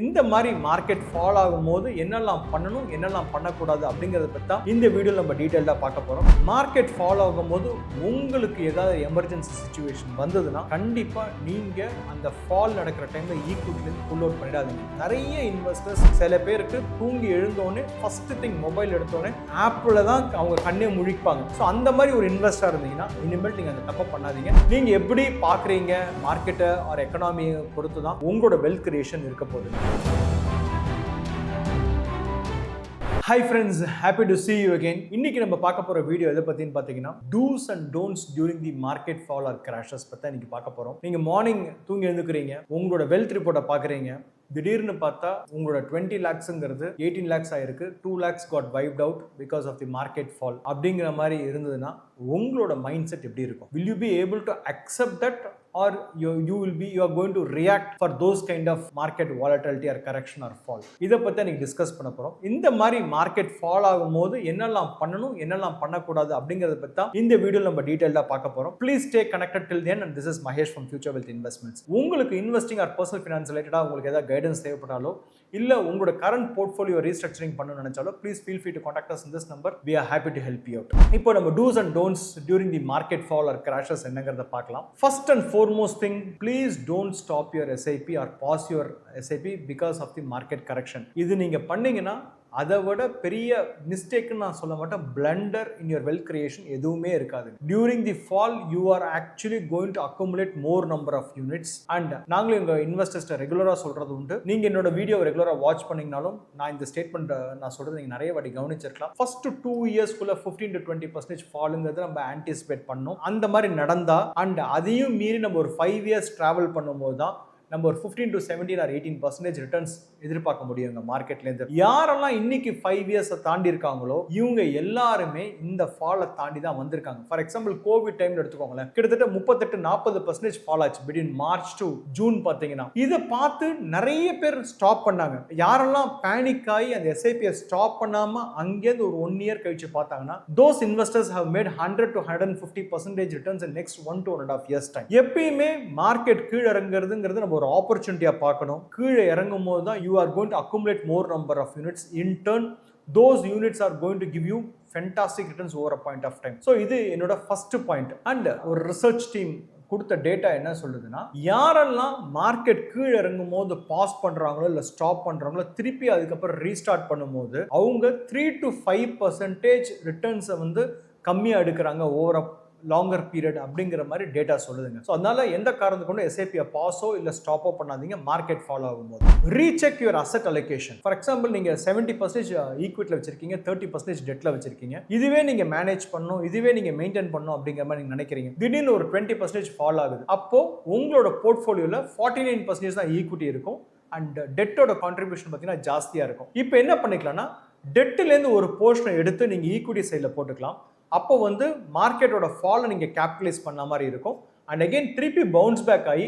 இந்த மாதிரி market fall ஆகும்போது என்னெல்லாம் பண்ணணும் என்னெல்லாம் பண்ணக்கூடாது அப்படிங்கிறத பற்றி தான் இந்த வீடியோ நம்ம டீட்டெயிலாக பார்க்க போகிறோம் மார்க்கெட் ஃபால் ஆகும்போது உங்களுக்கு ஏதாவது எமர்ஜென்சி சுச்சுவேஷன் வந்ததுன்னா கண்டிப்பாக நீங்கள் அந்த ஃபால் நடக்கிற டைமில் ஈக்குவிட்டிலேருந்து புல் அவுட் பண்ணிடாதீங்க. நிறைய இன்வெஸ்டர்ஸ் சில பேருக்கு தூங்கி எழுந்தோடனே ஃபஸ்ட்டு திங் மொபைல் எடுத்தோடனே ஆப்பில் தான் அவங்க கண்ணே முழிப்பாங்க. ஸோ அந்த மாதிரி ஒரு இன்வெஸ்டாக இருந்தீங்கன்னா இனிமேல் நீங்கள் அந்த தப்பை பண்ணாதீங்க. நீங்கள் எப்படி பார்க்குறீங்க மார்க்கெட்டை ஒரு எக்கனாமியை பொறுத்து தான் உங்களோட வெல்த் கிரியேஷன் இருக்க போகுது. Hi friends happy to see you again. இன்னைக்கு நம்ம பார்க்க போகிற வீடியோ எதை பற்றினு பார்த்தீங்கன்னா do's and don'ts during the market fall or crashes பற்றி இன்னைக்கு பார்க்க போகிறோம் நீங்கள் மார்னிங் தூங்கி எழுந்துக்கிறீங்க உங்களோட வெல்த் ரிப்போர்ட்டை பார்க்குறீங்க திடீர்னு பார்த்தா உங்களோட டுவெண்ட்டி லேக்ஸுங்கிறது எயிட்டீன் லேக்ஸ் ஆயிருக்கு two lakhs got wiped out because of the market fall அப்படிங்கிற மாதிரி இருந்ததுன்னா உங்களோட மைண்ட் செட் எப்படி இருக்கும்? Will you be able to accept that or you you will be you are going to react for those kind of market volatility or correction or fall இதை பற்றி எனக்கு discuss பண்ண போகிறோம் இந்த மாதிரி மார்க்கெட் ஃபால் ஆகும்போது என்னெல்லாம் பண்ணணும் என்னெல்லாம் பண்ணக்கூடாது அப்படிங்கிறத பற்றி தான் இந்த வீடியோ நம்ம டீட்டெயிலாக பார்க்க போகிறோம் please stay connected till then and this is Mahesh from future wealth investments உங்களுக்கு இன்வெஸ்டிங் ஆர் பர்சனல் ஃபினான்ஸ் ரிலேட்டடாக உங்களுக்கு ஏதாவது கைடன்ஸ் தேவைப்பட்டாலோ இல்லை உங்களோட கரண்ட் போர்ட்ஃபோலியோ ரீஸ்ட்ரக்சரிங் பண்ணணும்னு நினைச்சாலோ please feel free to contact us in this number we are happy to help you out இப்போ நம்ம do's and don'ts during the market fall or crashes என்னங்கிறத பார்க்கலாம். First and fore foremost thing please don't stop your SIP or pause your SIP because of the market correction இது நீங்கள் பண்ணீங்கன்னா அதை விட பெரிய மிஸ்டேக்னு நான் சொல்ல மாட்டேன். Blunder in your wealth creation எதுவுமே இருக்காது. During the fall you are actually going to accumulate more number of units and நாங்களும் எங்கள் இன்வெஸ்டர்ஸ்ட்டை ரெகுலராக சொல்கிறது உண்டு. நீங்கள் என்னோட வீடியோ ரெகுலராக வாட்ச் பண்ணிங்கனாலும் நான் இந்த ஸ்டேட்மெண்ட் நான் சொல்கிறது நீங்கள் நிறைய வாட்டி கவனிச்சிருக்கலாம். ஃபர்ஸ்ட் டூ இயர்ஸ்க்குள்ள ஃபிஃப்டீன் டு டுவெண்ட்டி பர்சன்டேஜ் ஃபாலுங்கிறது நம்ம ஆன்டிசிபேட் பண்ணோம். அந்த மாதிரி நடந்தா அண்ட் அதையும் மீறி நம்ம ஒரு ஃபைவ் இயர்ஸ் ட்ராவல் பண்ணும்போது தான் நம்ம ஒரு fifteen to seventeen or eighteen percentage returns எதிர்பார்க்க முடியும் இந்த மார்க்கெட்லேருந்து யாரெல்லாம் இன்னைக்கு ஃபைவ் இயர்ஸை தாண்டி இருக்காங்களோ இவங்க எல்லாருமே இந்த ஃபாலை தாண்டி தான் வந்திருக்காங்க. ஃபார் எக்ஸாம்பிள் கோவிட் டைம்ல எடுத்துக்கோங்களேன். கிட்டத்தட்ட முப்பத்தெட்டு நாற்பது பர்சன்டேஜ் ஃபால் ஆச்சு பிட்வீன் மார்ச் டு ஜூன் பார்த்தீங்கன்னா. இதை பார்த்து நிறைய பேர் ஸ்டாப் பண்ணாங்க. யாரெல்லாம் பேனிக் ஆகி அந்த எஸ்ஐபியை ஸ்டாப் பண்ணாமல் அங்கேருந்து ஒரு ஒன் இயர் கழிச்சு பார்த்தாங்கன்னா those investors have made hundred to hundred fifty percentage returns next one to one and half years time எப்பயுமே மார்க்கெட் கீழறங்கிறதுங்கிறது நம்ம ஒரு ஆப்பர்ச்சுனிட்டியாக பார்க்கணும். கீழே இறங்கும் போது தான் you are going to accumulate more number of units in turn those units are going to give you fantastic returns over a point of time so இது என்னோட ஃபர்ஸ்ட் பாயிண்ட் அண்ட் ஒரு ரிசர்ச் டீம் கொடுத்த data என்ன சொல்லுதுன்னா யாரெல்லாம் market கீழே இறங்கும் போது பாஸ் பண்ணுறாங்களோ இல்லை ஸ்டாப் பண்ணுறாங்களோ திருப்பி அதுக்கப்புறம் ரீஸ்டார்ட் பண்ணும்போது அவங்க த்ரீ டு ஃபைவ் பர்சன்டேஜ் ரிட்டர்ன்ஸை வந்து கம்மியாக எடுக்கிறாங்க ஓவர் லாங்கர் பீரியட் அப்படிங்கிற மாதிரி டேட்டா சொல்லுதுங்க. ஸோ அதனால எந்த காரணத்து கொண்டு எஸ்ஐபியை பாஸோ இல்லை ஸ்டாப்போ பண்ணாதீங்க மார்க்கெட் ஃபாலோ ஆகும்போது. Recheck your asset allocation for example நீங்கள் செவன்ட்டி பர்சன்டேஜ் ஈக்விட்டியில் வச்சிருக்கீங்க தேர்ட்டி பர்சன்டேஜ் டெட்டில் வச்சிருக்கீங்க. இதுவே நீங்கள் மேனேஜ் பண்ணும் இதுவே நீங்கள் மெயின்டைன் பண்ணும் அப்படிங்கிற மாதிரி நீங்கள் நினைக்கிறீங்க. திடீர்னு ஒரு டுவெண்ட்டி பர்சன்டேஜ் ஃபால் ஆகுது. அப்போ உங்களோட போர்ட்ஃபோலியோவில் ஃபார்ட்டி நைன் பர்சன்டேஜ் தான் ஈக்விட்டி இருக்கும் அண்ட் டெட்டோட கான்ட்ரிபியூஷன் பார்த்தீங்கன்னா ஜாஸ்தியாக இருக்கும். இப்போ என்ன பண்ணிக்கலாம்னா டெட்டிலேருந்து ஒரு போர்ஷனை எடுத்து நீங்கள் ஈக்விட்டி சைடில் போட்டுக்கலாம். அப்போ வந்து மார்க்கெட்டோட ஃபாலை நீங்கள் கேபிட்டலைஸ் பண்ண மாதிரி இருக்கும். அண்ட் அகெயின் திருப்பி பவுன்ஸ் பேக் ஆகி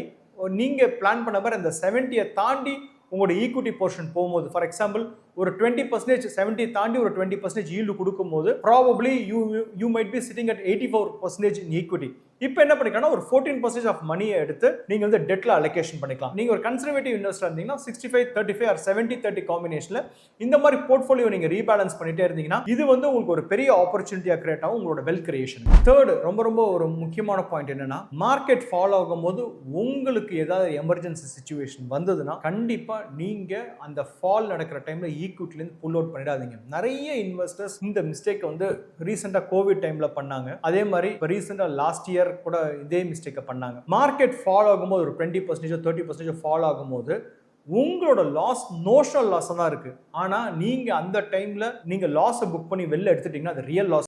நீங்கள் பிளான் பண்ண மாதிரி அந்த செவன்ட்டியை தாண்டி உங்களோட ஈக்விட்டி போர்ஷன் போகும்போது ஃபார் எக்ஸாம்பிள் ஒரு டுவெண்ட்டி பர்சன்டேஜ் செவன்ட்டி தாண்டி ஒரு டுவெண்ட்டி பர்சன்டேஜ் ஈல்டு கொடுக்கும்போது probably you you might be sitting at eighty four percentage in equity இப்போ என்ன பண்ணிக்கலாம் ஒரு ஃபோர்டீன் பர்சன்டேஜ் ஆஃப் மணியை எடுத்து நீங்கள் வந்து டெட்டில் அலோகேஷன் பண்ணிக்கலாம். நீங்கள் ஒரு கன்சர்வேட்டிவ் இன்வெஸ்டர் இருந்தீங்கன்னா sixty five thirty five or seventy thirty காம்பினேஷனில் இந்த மாதிரி போர்ட்ஃபோலியோ நீங்கள் ரீபேலன்ஸ் பண்ணிட்டே இருந்தீங்கன்னா இது வந்து உங்களுக்கு ஒரு பெரிய ஆப்பர்ச்சுனிட்டியாக கிரியேட் ஆகும் உங்களோட வெல்த் கிரியேஷன் தேர்டு ரொம்ப ரொம்ப ஒரு முக்கியமான பாயிண்ட் என்னன்னா மார்க்கெட் ஃபாலோ ஆகும்போது உங்களுக்கு ஏதாவது எமர்ஜென்சி சுச்சுவேஷன் வந்ததுன்னா கண்டிப்பாக நீங்கள் அந்த ஃபால் நடக்கிற டைமில் ஈக்விட்டிலேருந்து புல் அவுட் பண்ணிடாதீங்க. நிறைய இன்வெஸ்டர்ஸ் இந்த மிஸ்டேக்கை வந்து ரீசெண்டாக கோவிட் டைமில் பண்ணாங்க. அதே மாதிரி இப்போ ரீசெண்டாக லாஸ்ட் இயர் கூட இதே மிஸ்டேக்கை பண்ணாங்க. மார்க்கெட் ஃபாலோ ஆகும்போது ஒரு டுவெண்ட்டி பர்சன்டேஜ் தேர்ட்டி பர்சன்டேஜ் ஃபாலோ ஆகும்போது உங்களோட லாஸ் நோஷனல் லாஸ் தான் இருக்குது ஆனால் நீங்கள் அந்த டைமில் நீங்கள் லாஸை புக் பண்ணி வெளில எடுத்துட்டீங்கன்னா அது ரியல் லாஸ்